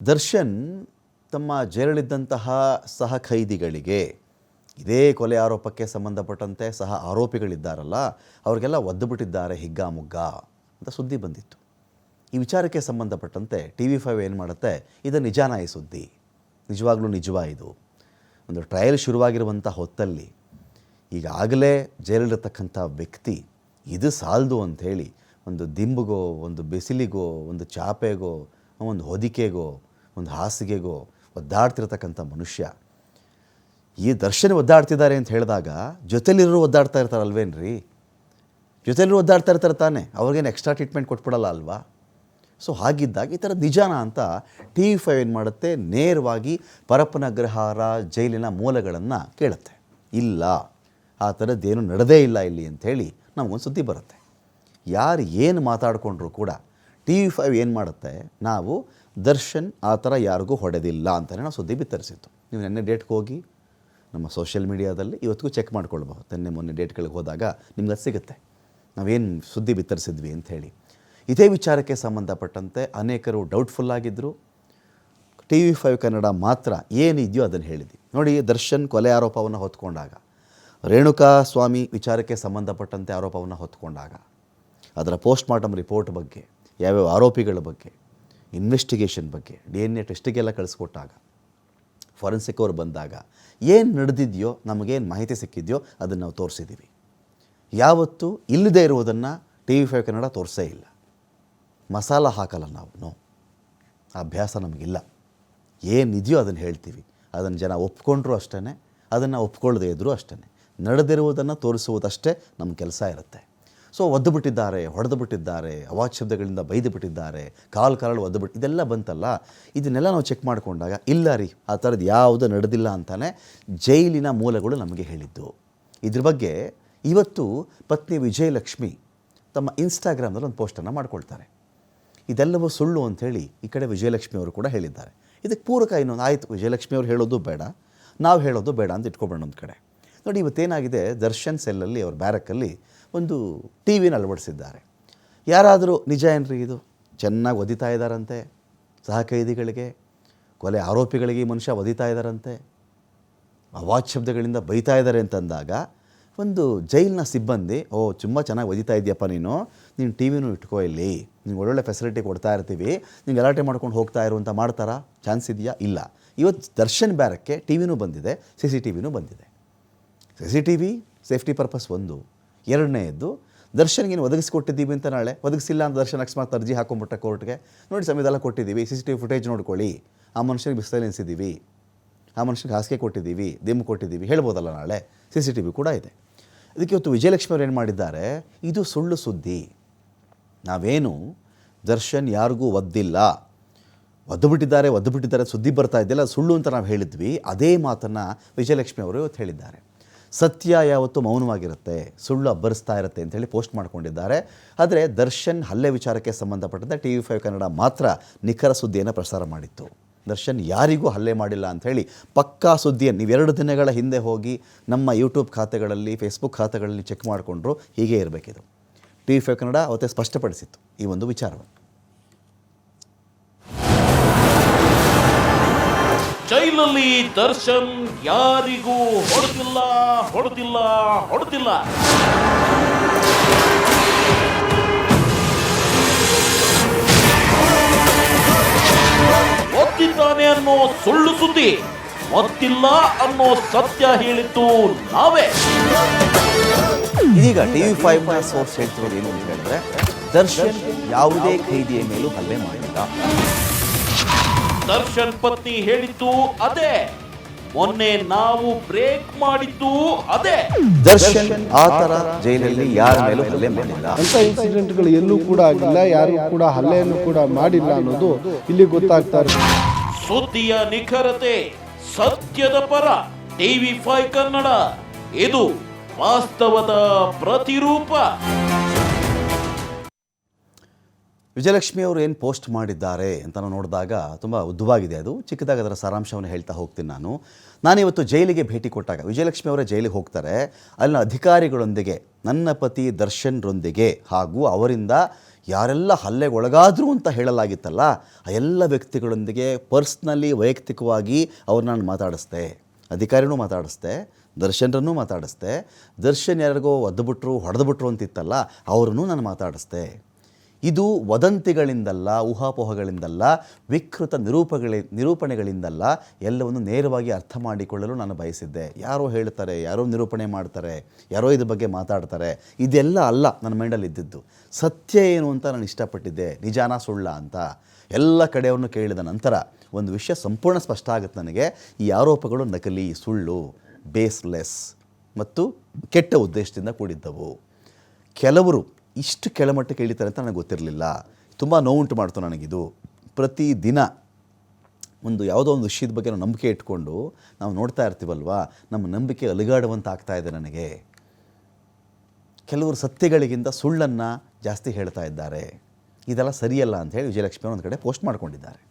ದರ್ಶನ್ ತಮ್ಮ ಜೈಲಲ್ಲಿದ್ದಂತಹ ಸಹ ಖೈದಿಗಳಿಗೆ ಇದೇ ಕೊಲೆ ಆರೋಪಕ್ಕೆ ಸಂಬಂಧಪಟ್ಟಂತೆ ಸಹ ಆರೋಪಿಗಳಿದ್ದಾರಲ್ಲ, ಅವರಿಗೆಲ್ಲ ಒದ್ದು ಬಿಟ್ಟಿದ್ದಾರೆ ಹಿಗ್ಗಾಮುಗ್ಗ ಅಂತ ಸುದ್ದಿ ಬಂದಿತ್ತು. ಈ ವಿಚಾರಕ್ಕೆ ಸಂಬಂಧಪಟ್ಟಂತೆ ಟಿ ವಿ ಫೈವ್ ಏನು ಮಾಡುತ್ತೆ, ಇದು ನಿಜಾನ ಈ ಸುದ್ದಿ. ನಿಜವಾಗ್ಲೂ ನಿಜವ ಇದು? ಒಂದು ಟ್ರಯಲ್ ಶುರುವಾಗಿರುವಂಥ ಹೊತ್ತಲ್ಲಿ ಈಗಾಗಲೇ ಜೈಲಲ್ಲಿರ್ತಕ್ಕಂಥ ವ್ಯಕ್ತಿ ಇದು ಸಾಲದು ಅಂಥೇಳಿ ಒಂದು ದಿಂಬುಗೋ, ಒಂದು ಬಿಸಿಲಿಗೋ, ಒಂದು ಚಾಪೆಗೋ, ಒಂದು ಹೊದಿಕೆಗೋ ಒಂದು ಹಾಸಿಗೆಗೋ ಒದ್ದಾಡ್ತಿರ್ತಕ್ಕಂಥ ಮನುಷ್ಯ. ಈ ದರ್ಶನ ಒದ್ದಾಡ್ತಿದ್ದಾರೆ ಅಂತ ಹೇಳಿದಾಗ ಜೊತೆಲಿರೋ ಒದ್ದಾಡ್ತಾ ಇರ್ತಾರಲ್ವೇನ್ರಿ ಜೊತೆಲಿರೋ ಒದ್ದಾಡ್ತಾ ಇರ್ತಾರೆ ತಾನೆ. ಅವ್ರಿಗೇನು ಎಕ್ಸ್ಟ್ರಾ ಟ್ರೀಟ್ಮೆಂಟ್ ಕೊಟ್ಬಿಡಲ್ಲ ಅಲ್ವಾ? ಸೊ ಹಾಗಿದ್ದಾಗ ಈ ಥರ ನಿಜಾನ ಅಂತ ಟಿ ವಿ ಫೈವ್ ಏನು ಮಾಡುತ್ತೆ? ನೇರವಾಗಿ ಪರಪ್ಪನ ಅಗ್ರಹಾರ ಜೈಲಿನ ಮೂಲಗಳನ್ನು ಕೇಳುತ್ತೆ. ಇಲ್ಲ, ಆ ಥರದ್ದೇನು ನಡೆದೇ ಇಲ್ಲ ಇಲ್ಲಿ ಅಂಥೇಳಿ ನಮಗೊಂದು ಸುದ್ದಿ ಬರುತ್ತೆ. ಯಾರು ಏನು ಮಾತಾಡಿಕೊಂಡ್ರು ಕೂಡ ಟಿ ವಿ ಫೈವ್ ಏನು ಮಾಡುತ್ತೆ? ನಾವು ದರ್ಶನ್ ಆ ಥರ ಯಾರಿಗೂ ಹೊಡೆದಿಲ್ಲ ಅಂತಲೇ ನಾವು ಸುದ್ದಿ ಬಿತ್ತರಿಸಿತ್ತು ನೀವು ನೆನ್ನೆ ಡೇಟ್ಗೆ ಹೋಗಿ ನಮ್ಮ ಸೋಷಿಯಲ್ ಮೀಡಿಯಾದಲ್ಲಿ ಇವತ್ತಿಗೂ ಚೆಕ್ ಮಾಡ್ಕೊಳ್ಬಹುದು. ನಿನ್ನೆ ಮೊನ್ನೆ ಡೇಟ್ಗಳಿಗೆ ಹೋದಾಗ ನಿಮ್ಗೆ ಅದು ಸಿಗುತ್ತೆ. ನಾವೇನು ಸುದ್ದಿ ಬಿತ್ತರಿಸಿದ್ವಿ ಅಂಥೇಳಿ ಇದೇ ವಿಚಾರಕ್ಕೆ ಸಂಬಂಧಪಟ್ಟಂತೆ ಅನೇಕರು ಡೌಟ್ಫುಲ್ ಆಗಿದ್ದರು ಟಿ ವಿ ಫೈವ್ ಕನ್ನಡ ಮಾತ್ರ ಏನಿದೆಯೋ ಅದನ್ನು ಹೇಳಿದ್ವಿ. ನೋಡಿ, ದರ್ಶನ್ ಕೊಲೆ ಆರೋಪವನ್ನು ಹೊತ್ಕೊಂಡಾಗ ರೇಣುಕಾ ಸ್ವಾಮಿ ವಿಚಾರಕ್ಕೆ ಸಂಬಂಧಪಟ್ಟಂತೆ ಆರೋಪವನ್ನು ಹೊತ್ಕೊಂಡಾಗ, ಅದರ ಪೋಸ್ಟ್ ಮಾರ್ಟಮ್ ರಿಪೋರ್ಟ್ ಬಗ್ಗೆ, ಯಾವ್ಯಾವ ಆರೋಪಿಗಳ ಬಗ್ಗೆ ಇನ್ವೆಸ್ಟಿಗೇಷನ್ ಬಗ್ಗೆ ಡಿ ಎನ್ ಎ ಟೆಸ್ಟಿಗೆಲ್ಲ ಕಳಿಸ್ಕೊಟ್ಟಾಗ ಫಾರೆನ್ಸಿಕ್ ಅವರು ಬಂದಾಗ ಏನು ನಡೆದಿದೆಯೋ, ನಮಗೇನು ಮಾಹಿತಿ ಸಿಕ್ಕಿದೆಯೋ ಅದನ್ನು ನಾವು ತೋರಿಸಿದ್ದೀವಿ ಯಾವತ್ತೂ ಇಲ್ಲದೇ ಇರುವುದನ್ನು ಟಿ ವಿ ಫೈವ್ ಕನ್ನಡ ತೋರಿಸೇ ಇಲ್ಲ. ಮಸಾಲ ಹಾಕಲ್ಲ ನಾವು, ನೋ. ಅಭ್ಯಾಸ ನಮಗಿಲ್ಲ. ಏನಿದೆಯೋ ಅದನ್ನು ಹೇಳ್ತೀವಿ. ಅದನ್ನು ಜನ ಒಪ್ಕೊಂಡ್ರು ಅಷ್ಟೇ ಅದನ್ನು ಒಪ್ಕೊಳ್ಳದೇ ಇದ್ದರೂ ಅಷ್ಟೇ ನಡೆದಿರುವುದನ್ನು ತೋರಿಸುವುದಷ್ಟೇ ನಮ್ಮ ಕೆಲಸ ಇರುತ್ತೆ. ಸೊ ಒದ್ದು ಬಿಟ್ಟಿದ್ದಾರೆ, ಹೊಡೆದು ಬಿಟ್ಟಿದ್ದಾರೆ ಅವಾಚ್ಯಬ್ದಗಳಿಂದ ಬೈದು ಬಿಟ್ಟಿದ್ದಾರೆ, ಕಾಲು ಕಾಲು ಒದ್ದು ಬಿಟ್ಟು, ಇದೆಲ್ಲ ಬಂತಲ್ಲ? ಇದನ್ನೆಲ್ಲ ನಾವು ಚೆಕ್ ಮಾಡಿಕೊಂಡಾಗ, ಇಲ್ಲ ರೀ, ಆ ಥರದ್ದು ಯಾವುದು ನಡೆದಿಲ್ಲ ಅಂತಲೇ ಜೈಲಿನ ಮೂಲಗಳು ನಮಗೆ ಹೇಳಿದ್ದು. ಇದ್ರ ಬಗ್ಗೆ ಇವತ್ತು ಪತ್ನಿ ವಿಜಯಲಕ್ಷ್ಮಿ ತಮ್ಮ ಇನ್ಸ್ಟಾಗ್ರಾಮ್ನಲ್ಲಿ ಒಂದು ಪೋಸ್ಟನ್ನು ಮಾಡ್ಕೊಳ್ತಾರೆ. ಇದೆಲ್ಲವೂ ಸುಳ್ಳು ಅಂಥೇಳಿ ಈ ಕಡೆ ವಿಜಯಲಕ್ಷ್ಮಿ ಅವರು ಕೂಡ ಹೇಳಿದ್ದಾರೆ. ಇದಕ್ಕೆ ಪೂರಕ ಇನ್ನೊಂದು, ಆಯಿತು, ವಿಜಯಲಕ್ಷ್ಮಿ ಅವರು ಹೇಳೋದು ಬೇಡ, ನಾವು ಹೇಳೋದು ಬೇಡ ಅಂತ ಇಟ್ಕೊಬೇಡ ಒಂದು ಕಡೆ. ನೋಡಿ, ಇವತ್ತೇನಾಗಿದೆ, ದರ್ಶನ್ ಸೆಲ್ಲಲ್ಲಿ ಅವ್ರ ಬ್ಯಾರಕ್ಕಲ್ಲಿ ಒಂದು ಟಿ ವಿನ ಅಳವಡಿಸಿದ್ದಾರೆ. ಯಾರಾದರೂ ನಿಜ ಏನ್ರಿ ಇದು? ಚೆನ್ನಾಗಿ ಒದಿತಾ ಇದ್ದಾರಂತೆ ಸಹ ಕೈದಿಗಳಿಗೆ ಕೊಲೆ ಆರೋಪಿಗಳಿಗೆ ಈ ಮನುಷ್ಯ ಒದಿತಾ ಇದ್ದಾರಂತೆ? ಅವಾಚ್ಯಬ್ದಗಳಿಂದ ಬೈತಾ ಇದ್ದಾರೆ ಅಂತಂದಾಗ ಒಂದು ಜೈಲಿನ ಸಿಬ್ಬಂದಿ, ಓ ತುಂಬ ಚೆನ್ನಾಗಿ ಒದಿತಾ ಇದೆಯಪ್ಪ ನೀನು ನೀನು ಟಿ ವಿನೂ ಇಟ್ಕೋ ಇಲ್ಲಿ ನಿಮ್ಗೆ ಒಳ್ಳೊಳ್ಳೆ ಫೆಸಿಲಿಟಿ ಕೊಡ್ತಾ ಇರ್ತೀವಿ, ನಿಂಗೆ ಗಲಾಟೆ ಮಾಡ್ಕೊಂಡು ಹೋಗ್ತಾ ಇರುವಂಥ ಮಾಡ್ತಾರಾ? ಚಾನ್ಸ್ ಇದೆಯಾ? ಇಲ್ಲ. ಇವತ್ತು ದರ್ಶನ್ ಬ್ಯಾರಕ್ಕೆ ಟಿ ವಿನೂ ಬಂದಿದೆ, ಸಿ ಸಿ ಟಿ ವಿನೂ ಬಂದಿದೆ. C C T V safety purpose ಒಂದು. ಎರಡನೇದ್ದು ದರ್ಶನ್ಗೇನು ಒದಗಿಸಿಕೊಟ್ಟಿದ್ದೀವಿ ಅಂತ ನಾಳೆ. ಒದಗಿಸಿಲ್ಲ ಅಂತ ದರ್ಶನ್ ಅಕಸ್ಮಾತ್ ಅರ್ಜಿ ಹಾಕೊಂಡ್ಬಿಟ್ಟ ಕೋರ್ಟ್ಗೆ. ನೋಡಿ ಸಮಯದೆಲ್ಲ ಕೊಟ್ಟಿದ್ದೀವಿ. C C T V footage ನೋಡ್ಕೊಳ್ಳಿ. ಆ ಮನುಷ್ಯನಿಗೆ ಬಿಸಿಲಲ್ಲಿ ಎನಿಸಿದ್ದೀವಿ ಆ ಮನುಷ್ಯನಿಗೆ ಹಾಸಿಗೆ ಕೊಟ್ಟಿದ್ದೀವಿ ದಿಮ್ಮು ಕೊಟ್ಟಿದ್ದೀವಿ. ಹೇಳ್ಬೋದಲ್ಲ ನಾಳೆ? ಸಿ ಸಿ ಟಿ ವಿ ಕೂಡ ಇದೆ. ಅದಕ್ಕೆ ಇವತ್ತು ವಿಜಯಲಕ್ಷ್ಮಿ ಅವರು ಏನು ಮಾಡಿದ್ದಾರೆ? ಇದು ಸುಳ್ಳು ಸುದ್ದಿ. ನಾವೇನು ದರ್ಶನ್ ಯಾರಿಗೂ ಒದ್ದಿಲ್ಲ. ಒದ್ದು ಬಿಟ್ಟಿದ್ದಾರೆ ಒದ್ದು ಬಿಟ್ಟಿದ್ದಾರೆ, ಸುದ್ದಿ ಬರ್ತಾ ಇದೆಯಲ್ಲ ಸುಳ್ಳು ಅಂತ ನಾವು ಹೇಳಿದ್ವಿ. ಅದೇ ಮಾತನ್ನು ವಿಜಯಲಕ್ಷ್ಮಿ ಅವರು ಇವತ್ತು ಹೇಳಿದ್ದಾರೆ. ಸತ್ಯ ಯಾವತ್ತೂ ಮೌನವಾಗಿರುತ್ತೆ, ಸುಳ್ಳು ಅಬ್ಬರಿಸ್ತಾ ಇರುತ್ತೆ ಅಂತೇಳಿ ಪೋಸ್ಟ್ ಮಾಡ್ಕೊಂಡಿದ್ದಾರೆ. ಆದರೆ ದರ್ಶನ್ ಹಲ್ಲೆ ವಿಚಾರಕ್ಕೆ ಸಂಬಂಧಪಟ್ಟಂತೆ ಟಿ ವಿ ಫೈವ್ ಕನ್ನಡ ಮಾತ್ರ ನಿಖರ ಸುದ್ದಿಯನ್ನು ಪ್ರಸಾರ ಮಾಡಿತ್ತು. ದರ್ಶನ್ ಯಾರಿಗೂ ಹಲ್ಲೆ ಮಾಡಿಲ್ಲ ಅಂಥೇಳಿ ಪಕ್ಕಾ ಸುದ್ದಿಯನ್ನು ಎರಡು ದಿನಗಳ ಹಿಂದೆ ಹೋಗಿ ನಮ್ಮ ಯೂಟ್ಯೂಬ್ ಖಾತೆಗಳಲ್ಲಿ, ಫೇಸ್ಬುಕ್ ಖಾತೆಗಳಲ್ಲಿ ಚೆಕ್ ಮಾಡಿಕೊಂಡ್ರು ಹೀಗೆ ಇರಬೇಕಿದು. ಟಿ ವಿ ಫೈವ್ ಕನ್ನಡ ಅವತ್ತೇ ಸ್ಪಷ್ಟಪಡಿಸಿತ್ತು ಈ ಒಂದು ವಿಚಾರವನ್ನು. ಜೈಲಲ್ಲಿ ದರ್ಶನ್ ಯಾರಿಗೂ ಹೊಡೆದಿಲ್ಲ ಹೊಡೆದಿಲ್ಲ ಹೊಡೆದಿಲ್ಲ ಒತ್ತಿದ್ದಾನೆ ಅನ್ನೋ ಸುಳ್ಳು ಸುದ್ದಿ ಒತ್ತಿಲ್ಲ ಅನ್ನೋ ಸತ್ಯ ಹೇಳಿದ್ದು ನಾವೇ. ಇದೀಗ ಟಿವಿ ಫೈವ್ನ ಸೋರ್ಸ್ ಹೇಳ್ತಿರೋದು ಏನು ಅಂತ ಹೇಳಿದ್ರೆ, ದರ್ಶನ್ ಯಾವುದೇ ಖೈದಿಯ ಮೇಲೂ ಹಲ್ಲೆ ಮಾಡಿಲ್ಲ. ದರ್ಶನ್ ಪತ್ನಿ ಹೇಳಿದ್ದು ಅದೇ. ಮೊನ್ನೆ ನಾವು ಬ್ರೇಕ್ ಮಾಡಿದ್ದು ಅದೇ. ದರ್ಶನ್ ಆ ಥರ ಜೈಲಲ್ಲಿ ಯಾರ ಮೇಲೂ ಹಲ್ಲೆ ಮಾಡಿಲ್ಲ. ಅಂತ ಇನ್ಸಿಡೆಂಟ್ಗಳು ಎಲ್ಲೂ ಕೂಡ ಆಗಿಲ್ಲ ಯಾರು ಕೂಡ ಹಲ್ಲೆಯನ್ನು ಕೂಡ ಮಾಡಿಲ್ಲ ಅನ್ನೋದು ಇಲ್ಲಿ ಗೊತ್ತಾಗ್ತಾ ಇದೆ ಸುದ್ದಿಯ ನಿಖರತೆ ಸತ್ಯದ ಪರ ಟಿವಿ ಫೈ ಕನ್ನಡ. ಇದು ವಾಸ್ತವದ ಪ್ರತಿರೂಪ. ವಿಜಯಲಕ್ಷ್ಮಿ ಅವರು ಏನು ಪೋಸ್ಟ್ ಮಾಡಿದ್ದಾರೆ ಅಂತ ನಾನು ನೋಡಿದಾಗ ತುಂಬ ಉದ್ದವಾಗಿದೆ ಅದು. ಚಿಕ್ಕದಾಗ ಅದರ ಸಾರಾಂಶವನ್ನು ಹೇಳ್ತಾ ಹೋಗ್ತೀನಿ ನಾನು. ನಾನಿವತ್ತು ಜೈಲಿಗೆ ಭೇಟಿ ಕೊಟ್ಟಾಗ, ವಿಜಯಲಕ್ಷ್ಮಿ ಅವರೇ ಜೈಲಿಗೆ ಹೋಗ್ತಾರೆ. ಅಲ್ಲಿನ ಅಧಿಕಾರಿಗಳೊಂದಿಗೆ, ನನ್ನ ಪತಿ ದರ್ಶನ್ರೊಂದಿಗೆ ಹಾಗೂ ಅವರಿಂದ ಯಾರೆಲ್ಲ ಹಲ್ಲೆಗೆ ಒಳಗಾದರು ಅಂತ ಹೇಳಲಾಗಿತ್ತಲ್ಲ, ಆ ಎಲ್ಲ ವ್ಯಕ್ತಿಗಳೊಂದಿಗೆ ಪರ್ಸ್ನಲಿ, ವೈಯಕ್ತಿಕವಾಗಿ ಅವ್ರು ನಾನು ಮಾತಾಡಿಸ್ದೆ. ಅಧಿಕಾರಿನೂ ಮಾತಾಡಿಸ್ದೆ, ದರ್ಶನ್ರನ್ನೂ ಮಾತಾಡಿಸ್ದೆ. ದರ್ಶನ್ ಯಾರಿಗೋ ಒದ್ದುಬಿಟ್ರು, ಹೊಡೆದ್ಬಿಟ್ರು ಅಂತಿತ್ತಲ್ಲ, ಅವ್ರನ್ನೂ ನಾನು ಮಾತಾಡಿಸ್ದೆ. ಇದು ವದಂತಿಗಳಿಂದಲ್ಲ, ಊಹಾಪೋಹಗಳಿಂದಲ್ಲ, ವಿಕೃತ ನಿರೂಪಗಳಿ, ನಿರೂಪಣೆಗಳಿಂದಲ್ಲ ಎಲ್ಲವನ್ನು ನೇರವಾಗಿ ಅರ್ಥ ಮಾಡಿಕೊಳ್ಳಲು ನಾನು ಬಯಸಿದ್ದೆ. ಯಾರೋ ಹೇಳ್ತಾರೆ, ಯಾರೋ ನಿರೂಪಣೆ ಮಾಡ್ತಾರೆ, ಯಾರೋ ಇದ್ರ ಬಗ್ಗೆ ಮಾತಾಡ್ತಾರೆ. ಇದೆಲ್ಲ ಅಲ್ಲ ನನ್ನ ಮೈಂಡಲ್ಲಿ ಇದ್ದಿದ್ದು. ಸತ್ಯ ಏನು ಅಂತ ನಾನು ಇಷ್ಟಪಟ್ಟಿದ್ದೆ. ನಿಜಾನ ಸುಳ್ಳ ಅಂತ. ಎಲ್ಲ ಕಡೆಯವನ್ನು ಕೇಳಿದ ನಂತರ ಒಂದು ವಿಷಯ ಸಂಪೂರ್ಣ ಸ್ಪಷ್ಟ ಆಗುತ್ತೆ ನನಗೆ. ಈ ಆರೋಪಗಳು ನಕಲಿ, ಸುಳ್ಳು ಬೇಸ್ಲೆಸ್ ಮತ್ತು ಕೆಟ್ಟ ಉದ್ದೇಶದಿಂದ ಕೂಡಿದ್ದವು. ಕೆಲವರು ಇಷ್ಟು ಕೆಳಮಟ್ಟಕ್ಕೆ ಇಳಿತಾರೆ ಅಂತ ನನಗೆ ಗೊತ್ತಿರಲಿಲ್ಲ. ತುಂಬ ನೋವುಂಟು ಮಾಡ್ತು ನನಗಿದು. ಪ್ರತಿ ದಿನ ಒಂದು ಯಾವುದೋ ಒಂದು ವಿಷಯದ ಬಗ್ಗೆ ನಾವು ನಂಬಿಕೆ ಇಟ್ಕೊಂಡು ನಾವು ನೋಡ್ತಾ ಇರ್ತೀವಲ್ವಾ? ನಮ್ಮ ನಂಬಿಕೆ ಅಲುಗಾಡುವಂತ ಆಗ್ತಾ ಇದೆ ನನಗೆ. ಕೆಲವರು ಸತ್ಯಗಳಿಗಿಂತ ಸುಳ್ಳನ್ನು ಜಾಸ್ತಿ ಹೇಳ್ತಾ ಇದ್ದಾರೆ. ಇದೆಲ್ಲ ಸರಿಯಲ್ಲ ಅಂತ ಹೇಳಿ ವಿಜಯಲಕ್ಷ್ಮಿ ಒಂದು ಕಡೆ ಪೋಸ್ಟ್ ಮಾಡ್ಕೊಂಡಿದ್ದಾರೆ.